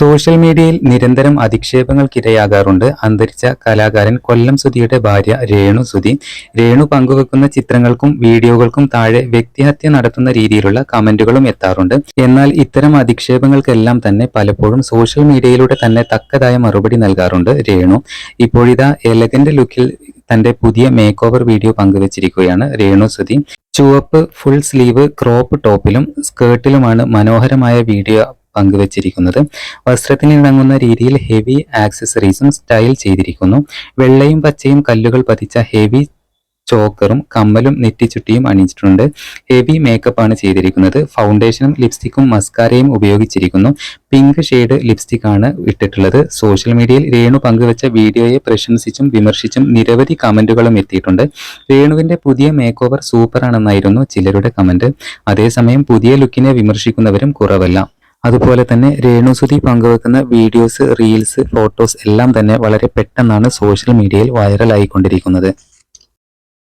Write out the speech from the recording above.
Social മീഡിയയിൽ നിരന്തരം അധിക്ഷേപങ്ങൾക്കിരയാകാറുണ്ട്. അന്തരിച്ച കലാകാരൻ കൊല്ലം സുധിയുടെ ഭാര്യ രേണു സുധി. രേണു പങ്കുവെക്കുന്ന ചിത്രങ്ങൾക്കും വീഡിയോകൾക്കും താഴെ വ്യക്തിഹത്യ നടത്തുന്ന രീതിയിലുള്ള കമന്റുകളും എത്താറുണ്ട്. എന്നാൽ ഇത്തരം അധിക്ഷേപങ്ങൾക്കെല്ലാം തന്നെ പലപ്പോഴും സോഷ്യൽ മീഡിയയിലൂടെ തന്നെ തക്കതായ മറുപടി നൽകാറുണ്ട് രേണു. ഇപ്പോഴിതാ എലഗന്റ് ലുക്കിൽ തന്റെ പുതിയ മേക്ക് ഓവർ വീഡിയോ പങ്കുവച്ചിരിക്കുകയാണ് രേണു സുധി. ചുവപ്പ് ഫുൾ സ്ലീവ് ക്രോപ്പ് ടോപ്പിലും സ്കേർട്ടിലുമാണ് മനോഹരമായ വീഡിയോ പങ്കുവച്ചിരിക്കുന്നത്. വസ്ത്രത്തിന് ഇണങ്ങുന്ന രീതിയിൽ ഹെവി ആക്സസറീസും സ്റ്റൈൽ ചെയ്തിരിക്കുന്നു. വെള്ളയും പച്ചയും കല്ലുകൾ പതിച്ച ഹെവി ചോക്കറും കമ്മലും നെറ്റിച്ചുട്ടിയും അണിയിച്ചിട്ടുണ്ട് ഹെവി മേക്കപ്പ് ആണ് ചെയ്തിരിക്കുന്നത്. ഫൗണ്ടേഷനും ലിപ്സ്റ്റിക്കും മസ്കാരയും ഉപയോഗിച്ചിരിക്കുന്നു. പിങ്ക് ഷെയ്ഡ് ലിപ്സ്റ്റിക് ആണ് ഇട്ടിട്ടുള്ളത്. സോഷ്യൽ മീഡിയയിൽ രേണു പങ്കുവച്ച വീഡിയോയെ പ്രശംസിച്ചും വിമർശിച്ചും നിരവധി കമന്റുകളും എത്തിയിട്ടുണ്ട്. രേണുവിന്റെ പുതിയ മേക്ക് ഓവർ സൂപ്പറാണെന്നായിരുന്നു ചിലരുടെ കമന്റ്. അതേസമയം പുതിയ ലുക്കിനെ വിമർശിക്കുന്നവരും കുറവല്ല. അതുപോലെ തന്നെ രേണുസുതി പങ്കുവെക്കുന്ന വീഡിയോസ് റീൽസ് ഫോട്ടോസ് എല്ലാം തന്നെ വളരെ പെട്ടെന്നാണ് സോഷ്യൽ മീഡിയയിൽ വൈറലായിക്കൊണ്ടിരിക്കുന്നത്.